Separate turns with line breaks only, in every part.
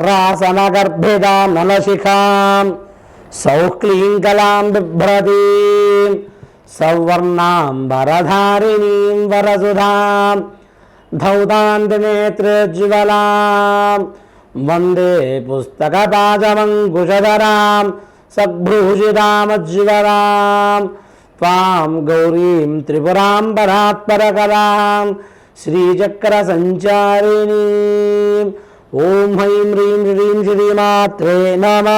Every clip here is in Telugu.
హ్రీంకారాసనగర్భిదా నలశిఖాం సౌక్లీంకలాం బిభ్రతీం సౌవర్ణాం వరధారిణీం వరసుధాం ధౌతాంతనేత్రజ్వలాం వందే పుస్తకపాజమంకుశధరాం సద్భూషితామజ్వలాం త్వాం గౌరీం త్రిపురాం పరాత్పరకలాం శ్రీచక్రసంచారిణీ ఓం హ్రీం హ్రీం శ్రీం శ్రీమాత్రే నమ.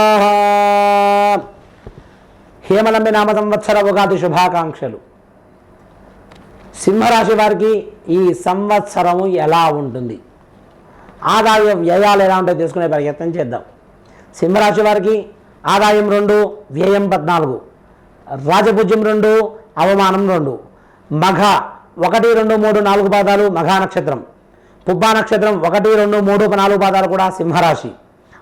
హేమలంబి నామ సంవత్సర ఉగాది శుభాకాంక్షలు. సింహరాశి వారికి ఈ సంవత్సరము ఎలా ఉంటుంది? ఆదాయ వ్యయాలు ఎలా ఉంటాయో తెలుసుకునే ప్రయత్నం చేద్దాం. సింహరాశి వారికి ఆదాయం రెండు వ్యయం పద్నాలుగు. రాజపూజ్యం రెండు అవమానం రెండు. మఘ ఒకటి రెండు మూడు నాలుగు పాదాలు మఘా నక్షత్రం. పుబ్బా నక్షత్రం ఒకటి రెండు మూడు నాలుగు పాదాలు కూడా సింహరాశి.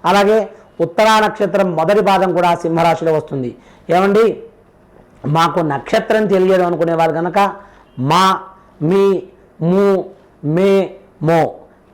అలాగే ఉత్తరా నక్షత్రం మొదటి పాదం కూడా సింహరాశిలో వస్తుంది. ఏమండి? మాకు నక్షత్రం తెలియదు అనుకునేవారు కనుక మా మీ ము మే మో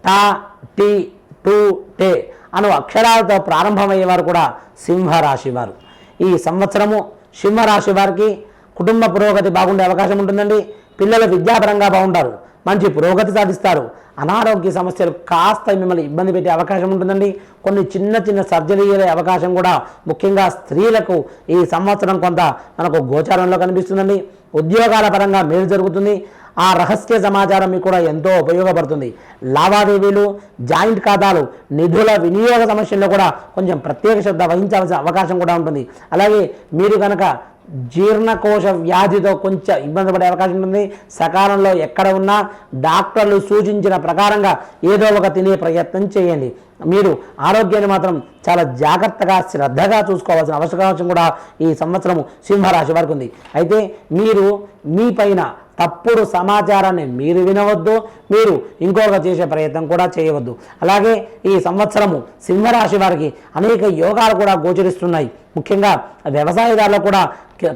టా టి టు టే అను అక్షరాలతో ప్రారంభమయ్యేవారు కూడా సింహరాశి వారు. ఈ సంవత్సరము సింహరాశి వారికి కుటుంబ పురోగతి బాగుండే అవకాశం ఉంటుందండి. పిల్లలు విద్యాపరంగా బాగుంటారు మంచి పురోగతి సాధిస్తారు. అనారోగ్య సమస్యలు కాస్త మిమ్మల్ని ఇబ్బంది పెట్టే అవకాశం ఉంటుందండి. కొన్ని చిన్న చిన్న సర్జరీల అవకాశం కూడా ముఖ్యంగా స్త్రీలకు ఈ సంవత్సరం కొంత మనకు గోచారంలో కనిపిస్తుందండి. ఉద్యోగాల పరంగా మేలు జరుగుతుంది. ఆ రహస్య సమాచారం మీకు కూడా ఎంతో ఉపయోగపడుతుంది. లావాదేవీలు జాయింట్ ఖాతాలు నిధుల వినియోగ సమస్యల్లో కూడా కొంచెం ప్రత్యేక శ్రద్ధ వహించాల్సిన అవకాశం కూడా ఉంటుంది. అలాగే మీరు కనుక జీర్ణకోశ వ్యాధితో కొంచెం ఇబ్బంది పడే అవకాశం ఉంటుంది. సకాలంలో ఎక్కడ ఉన్నా డాక్టర్లు సూచించిన ప్రకారంగా ఏదో ఒక తినే ప్రయత్నం చేయండి. మీరు ఆరోగ్యాన్ని మాత్రం చాలా జాగ్రత్తగా శ్రద్ధగా చూసుకోవాల్సిన అవకాశం కూడా ఈ సంవత్సరం సింహరాశి వారికి ఉంది. అయితే మీరు మీ పైన తప్పుడు సమాచారాన్ని మీరు వినవద్దు మీరు ఇంకొక చేసే ప్రయత్నం కూడా చేయవద్దు. అలాగే ఈ సంవత్సరము సింహరాశి వారికి అనేక యోగాలు కూడా గోచరిస్తున్నాయి. ముఖ్యంగా వ్యవసాయదారులకు కూడా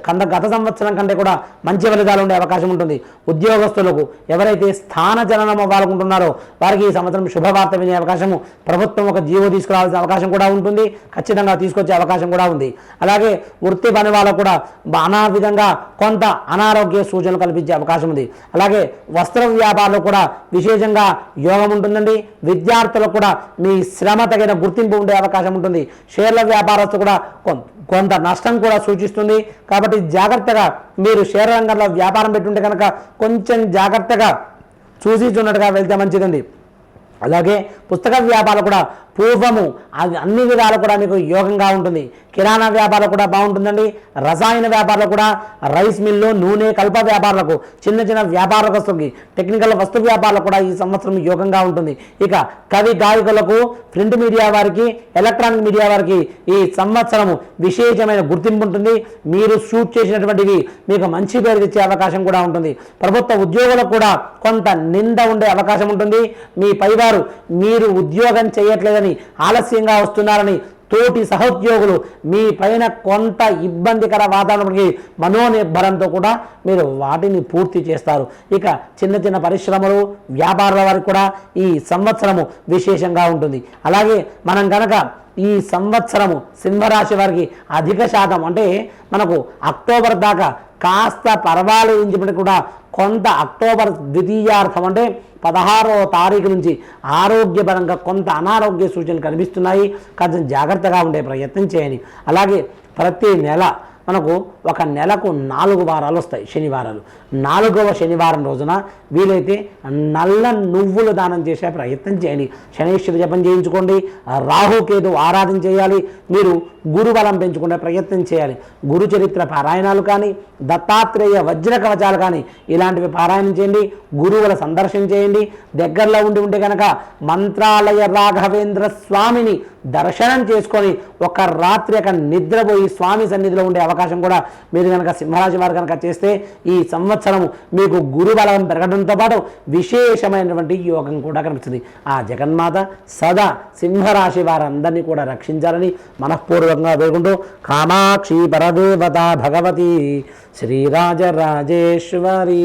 కంద గత సంవత్సరం కంటే కూడా మంచి ఫలితాలు ఉండే అవకాశం ఉంటుంది. ఉద్యోగస్తులకు ఎవరైతే స్థాన జననం అవ్వాలనుకుంటున్నారో వారికి ఈ సంవత్సరం శుభవార్త వినే అవకాశము ప్రభుత్వం ఒక జీవో తీసుకురావాల్సిన అవకాశం కూడా ఉంటుంది. ఖచ్చితంగా తీసుకొచ్చే అవకాశం కూడా ఉంది. అలాగే వృత్తి పని వాళ్ళకు కూడా అనా విధంగా కొంత అనారోగ్య సూచనలు కల్పించే అవకాశం ఉంది. అలాగే వస్త్ర వ్యాపారంలో కూడా విశేషంగా యోగం ఉంటుందండి. విద్యార్థులకు కూడా మీ శ్రమ తగిన గుర్తింపు ఉండే అవకాశం ఉంటుంది. షేర్ల వ్యాపారస్తు కూడా కొంత నష్టం కూడా సూచిస్తుంది. కాబట్టి జాగ్రత్తగా మీరు షేర్ రంగంలో వ్యాపారం పెట్టుంటే కనుక కొంచెం జాగ్రత్తగా చూసి చూన్నట్టుగా వెళ్తే మంచిదండి. అలాగే పుస్తక వ్యాపారాలు కూడా పూర్వము. అది అన్ని విధాలు కూడా మీకు యోగంగా ఉంటుంది. కిరాణా వ్యాపారం కూడా బాగుంటుందండి. రసాయన వ్యాపారాలు కూడా రైస్ మిల్లు నూనె కల్ప వ్యాపారాలకు చిన్న చిన్న వ్యాపారస్తులకి టెక్నికల్ వస్తు వ్యాపారాలకు కూడా ఈ సంవత్సరం యోగంగా ఉంటుంది. ఇక కవి గాయకులకు ప్రింట్ మీడియా వారికి ఎలక్ట్రానిక్ మీడియా వారికి ఈ సంవత్సరము విశేషమైన గుర్తింపు ఉంటుంది. మీరు షూట్ చేసినటువంటివి మీకు మంచి పేరు తెచ్చే అవకాశం కూడా ఉంటుంది. ప్రభుత్వ ఉద్యోగులకు కూడా కొంత నింద ఉండే అవకాశం ఉంటుంది. మీ పైవారు మీరు ఉద్యోగం చేయట్లేదని ఆలస్యంగా వస్తున్నారని తోటి సహోద్యోగులు మీ పైన కొంత ఇబ్బందికర వాతావరణానికి మనోనిర్భరంతో కూడా మీరు వాటిని పూర్తి చేస్తారు. ఇక చిన్న చిన్న పరిశ్రమలు వ్యాపారాల వారికి కూడా ఈ సంవత్సరము విశేషంగా ఉంటుంది. అలాగే మనం కనుక ఈ సంవత్సరము సింహరాశి వారికి అధిక శాతం అంటే మనకు అక్టోబర్ దాకా కాస్త పర్వాలేదు కూడా కొంత అక్టోబర్ ద్వితీయార్థం అంటే పదహారవ తారీఖు నుంచి ఆరోగ్యపరంగా కొంత అనారోగ్య సూచనలు కనిపిస్తున్నాయి. కొంచెం జాగ్రత్తగా ఉండే ప్రయత్నం చేయని అలాగే ప్రతి నెల మనకు ఒక నెలకు నాలుగు వారాలు వస్తాయి శనివారాలు. నాలుగవ శనివారం రోజున వీలైతే నల్ల నువ్వులు దానం చేసే ప్రయత్నం చేయండి. శనేశ్వర జపం చేయించుకోండి. రాహుకేతు ఆరాధన చేయాలి. మీరు గురుబలం పెంచుకునే ప్రయత్నం చేయాలి. గురు చరిత్ర పారాయణాలు కానీ దత్తాత్రేయ వజ్ర కవచాలు కానీ ఇలాంటివి పారాయణం చేయండి. గురువుల సందర్శన చేయండి. దగ్గరలో ఉండి ఉంటే కనుక మంత్రాలయ రాఘవేంద్ర స్వామిని దర్శనం చేసుకొని ఒక రాత్రి అక్కడ నిద్రపోయి స్వామి సన్నిధిలో ఉండే అవకాశం కూడా మీరు కనుక సింహరాశి వారు కనుక చేస్తే ఈ సంవత్సరం మీకు గురు బలం పెరగడంతో పాటు విశేషమైనటువంటి యోగం కూడా కనిపిస్తుంది. ఆ జగన్మాత సదా సింహరాశి వారందరినీ కూడా రక్షించాలని మనఃపూర్వకంగా వేడుకుంటూ కామాక్షి పరదేవత భగవతి శ్రీరాజరాజేశ్వరి